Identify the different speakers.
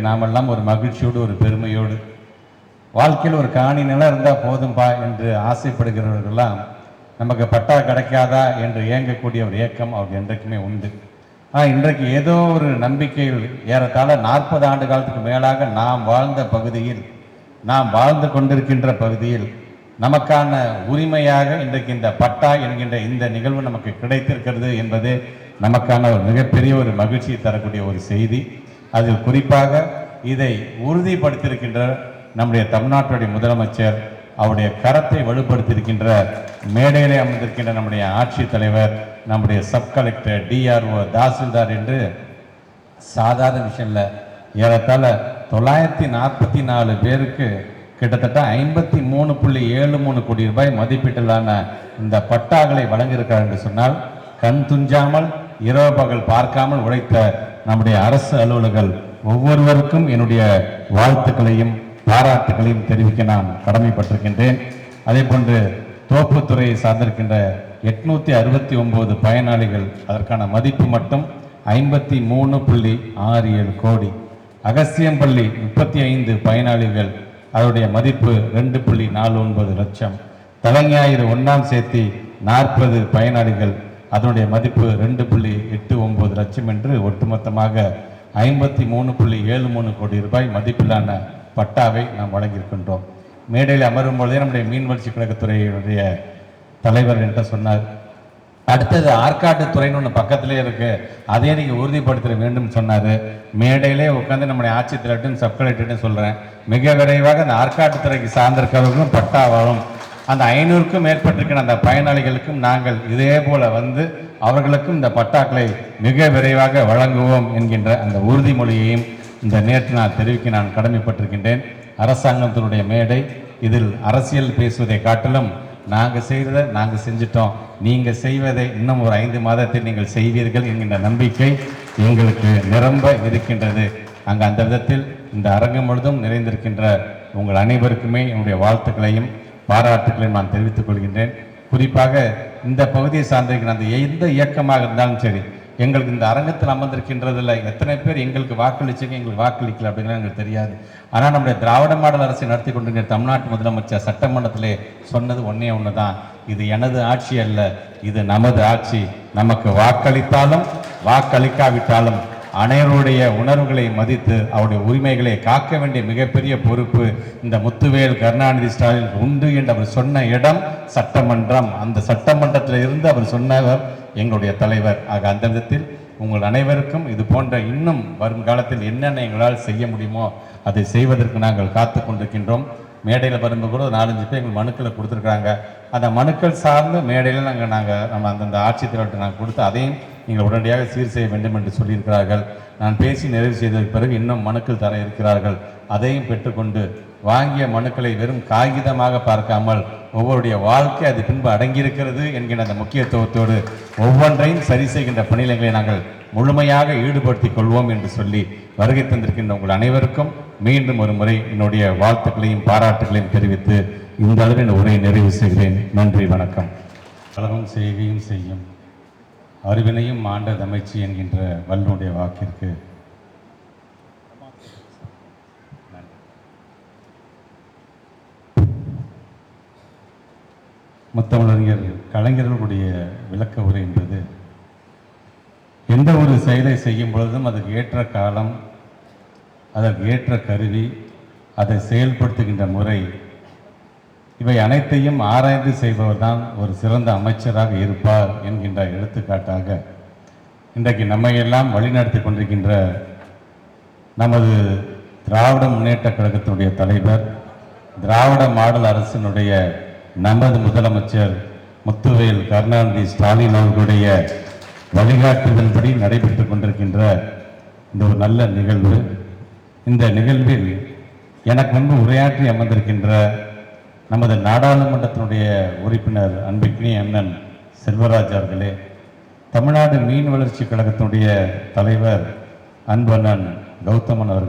Speaker 1: நாமெல்லாம் ஒரு மகிழ்ச்சியோடு ஒரு பெருமையோடு வாழ்க்கையில் ஒரு காணி நிலம் இருந்தால் போதும்பா என்று ஆசைப்படுகிறவர்களெல்லாம் நமக்கு பட்டா கிடைக்காதா என்று ஏங்கக்கூடிய ஒரு ஏக்கம் அவருக்கு என்றைக்குமே உண்டு. ஆனால் இன்றைக்கு ஏதோ ஒரு நம்பிக்கையில் ஏறத்தாழ நாற்பது ஆண்டு காலத்துக்கு மேலாக நாம் வாழ்ந்த பகுதியில் நாம் வாழ்ந்து கொண்டிருக்கின்ற பகுதியில் நமக்கான உரிமையாக இன்றைக்கு இந்த பட்டா என்கின்ற இந்த நிகழ்வு நமக்கு கிடைத்திருக்கிறது என்பது நமக்கான ஒரு மிகப்பெரிய ஒரு மகிழ்ச்சியை தரக்கூடிய ஒரு செய்தி. அதில் குறிப்பாக இதை உறுதிப்படுத்தியிருக்கின்ற நம்முடைய தமிழ்நாட்டுடைய முதலமைச்சர் அவருடைய கரத்தை வலுப்படுத்தியிருக்கின்ற மேடையிலே அமர்ந்திருக்கின்ற நம்முடைய ஆட்சித் தலைவர் நம்முடைய சப் கலெக்டர் டிஆர்ஓ தாசில்தார் என்று சாதாரண விஷயம் இல்லை ஏறத்தாழ தொள்ளாயிரத்தி நாற்பத்தி நாலு பேருக்கு கிட்டத்தட்ட ஐம்பத்தி மூணு புள்ளி ஏழு மூணு கோடி ரூபாய் மதிப்பீட்டிலான இந்த பட்டாக்களை வழங்கியிருக்கிறார் என்று சொன்னால் கண் துஞ்சாமல் இரவு பகல் பார்க்காமல் உழைத்த நம்முடைய அரசு அலுவலர்கள் ஒவ்வொருவருக்கும் என்னுடைய வாழ்த்துக்களையும் பாராட்டுகளையும் தெரிவிக்க நான் கடமைப்பட்டிருக்கின்றேன். அதே போன்று தோப்புத்துறையை சார்ந்திருக்கின்ற எட்நூத்தி அறுபத்தி ஒன்பது பயனாளிகள் அதற்கான மதிப்பு மட்டும் ஐம்பத்தி மூணு புள்ளி ஆறு ஏழு கோடி. அகசியம்பள்ளி முப்பத்தி ஐந்து பயனாளிகள் அதனுடைய மதிப்பு ரெண்டு புள்ளி நாலு ஒன்பது லட்சம். தலைஞாயிறு ஒன்றாம் சேர்த்தி நாற்பது பயனாளிகள் அதனுடைய மதிப்பு ரெண்டு புள்ளி எட்டு ஒம்பது லட்சம் என்று ஒட்டுமொத்தமாக ஐம்பத்தி மூணு புள்ளி ஏழு மூணு கோடி ரூபாய் மதிப்பிலான பட்டாவை நாம் வழங்கியிருக்கின்றோம். மேடையில் அமரும் பொழுதே நம்முடைய மீன் வளர்ச்சி கழகத்துறையினுடைய தலைவர் என்று சொன்னார் அடுத்தது ஆற்காட்டு துறைன்னு ஒன்று பக்கத்திலே இருக்கு. அதையே நீங்கள் உறுதிப்படுத்த வேண்டும் சொன்னார். மேடையிலே உட்காந்து நம்முடைய ஆட்சி சப் கலெக்டர்ட்டும் சொல்கிறேன் மிக விரைவாக அந்த ஆற்காட்டு துறைக்கு சார்ந்திருக்கிறவர்களும் பட்டா வரும் அந்த ஐநூறுக்கும் மேற்பட்டிருக்கிற அந்த பயனாளிகளுக்கும் நாங்கள் இதே போல வந்து அவர்களுக்கும் இந்த பட்டாக்களை மிக விரைவாக வழங்குவோம் என்கின்ற அந்த உறுதிமொழியையும் இந்த நேற்று நான் தெரிவிக்க நான் கடமைப்பட்டிருக்கின்றேன். அரசாங்கத்தினுடைய மேடை இதில் அரசியல் பேசுவதை காட்டிலும் நாங்கள் செய்கிறத நாங்கள் செஞ்சிட்டோம். நீங்கள் செய்வதை இன்னும் ஒரு ஐந்து மாதத்தில் நீங்கள் செய்வீர்கள் என்கின்ற நம்பிக்கை எங்களுக்கு நிரம்ப இருக்கின்றது. அங்கே அந்த விதத்தில் இந்த அரங்கம் முழுதும் நிறைந்திருக்கின்ற உங்கள் அனைவருக்குமே என்னுடைய வாழ்த்துக்களையும் பாராட்டுகளை நான் தெரிவித்துக் கொள்கின்றேன். குறிப்பாக இந்த பகுதியை சார்ந்திருக்கிற அந்த எந்த இயக்கமாக இருந்தாலும் சரி எங்களுக்கு இந்த அரங்கத்தில் அமர்ந்திருக்கின்றதில் எத்தனை பேர் எங்களுக்கு வாக்களிச்சுங்க எங்களுக்கு வாக்களிக்கல அப்படிங்கிறது எங்களுக்கு தெரியாது. ஆனால் நம்முடைய திராவிட மாடல் அரசை நடத்தி கொண்டிருக்கிற தமிழ்நாட்டு முதலமைச்சர் சட்டமன்றத்திலே சொன்னது ஒன்றே ஒன்று தான் இது எனது ஆட்சி அல்ல இது நமது ஆட்சி. நமக்கு வாக்களித்தாலும் வாக்களிக்காவிட்டாலும் அனைவருடைய உணர்வுகளை மதித்து அவருடைய உரிமைகளை காக்க வேண்டிய மிகப்பெரிய பொறுப்பு இந்த முத்துவேல் கருணாநிதி ஸ்டாலின் உண்டு என்று அவர் சொன்ன இடம் சட்டமன்றம். அந்த சட்டமன்றத்தில் இருந்து அவர் சொன்னவர் எங்களுடைய தலைவர். ஆக அந்த விதத்தில் உங்கள் அனைவருக்கும் இது போன்ற இன்னும் வரும் காலத்தில் என்னென்ன எங்களால் செய்ய முடியுமோ அதை செய்வதற்கு நாங்கள் காத்து கொண்டிருக்கின்றோம். மேடையில் வரும்போது கூட ஒரு நாலஞ்சு பேர் எங்கள் மனுக்களை கொடுத்துருக்குறாங்க. அந்த மனுக்கள் சார்ந்து மேடையில் நாங்கள் நாங்கள் நம்ம அந்தந்த ஆட்சித்தலைவர்கிட்ட நாங்கள் கொடுத்து அதையும் நீங்கள் உடனடியாக சீர் செய்ய வேண்டும் என்று சொல்லியிருக்கிறார்கள். நான் பேசி நிறைவு செய்ததற்கு பிறகு இன்னும் மனுக்கள் தர இருக்கிறார்கள். அதையும் பெற்றுக்கொண்டு வாங்கிய மனுக்களை வெறும் காகிதமாக பார்க்காமல் ஒவ்வொருடைய வாழ்க்கை அது பின்பு அடங்கியிருக்கிறது என்கிற அந்த முக்கியத்துவத்தோடு ஒவ்வொன்றையும் சரி செய்கின்ற பணியிலங்களை நாங்கள் முழுமையாக ஈடுபடுத்திக் கொள்வோம் என்று சொல்லி வருகை தந்திருக்கின்ற உங்கள் அனைவருக்கும் மீண்டும் ஒரு முறை என்னுடைய வாழ்த்துக்களையும் பாராட்டுகளையும் தெரிவித்து இந்த அளவில் உரையை நிறைவு செய்கிறேன். நன்றி வணக்கம். கழகம் செய்கையும் செய்யும். அறிவினையும் மாண்ட தமைச்சி என்கின்ற வல்லுடைய வாக்கிற்கு. முத்தமிழறிஞர் கலைஞர்களுடைய விளக்க உரை என்பது எந்த ஒரு செயலை செய்யும் பொழுதும் அதுக்கு ஏற்ற காலம் அதற்கு ஏற்ற கருவி அதை செயல்படுத்துகின்ற முறை இவை அனைத்தையும் ஆராய்ந்து செய்பவர் தான் ஒரு சிறந்த அமைச்சராக இருப்பார் என்கின்ற எடுத்துக்காட்டாக இன்றைக்கு நம்மையெல்லாம் வழிநடத்தி கொண்டிருக்கின்ற நமது திராவிட முன்னேற்ற கழகத்தினுடைய தலைவர் திராவிட மாடல் அரசினுடைய நமது முதலமைச்சர் முத்துவேல் கருணாநிதி ஸ்டாலின் அவர்களுடைய வழிகாட்டுதல்படி நடைபெற்றுக் கொண்டிருக்கின்ற இந்த ஒரு நல்ல நிகழ்வு. இந்த நிகழ்வில் எனக்கு முன்பு உரையாற்றி அமர்ந்திருக்கின்ற நமது நாடாளுமன்றத்தினுடைய உறுப்பினர் அன்பிக்னி அண்ணன் செல்வராஜ் அவர்களே தமிழ்நாடு மீன் வளர்ச்சி கழகத்தினுடைய தலைவர் அன்பண்ணன் கௌதமன் அவர்கள்.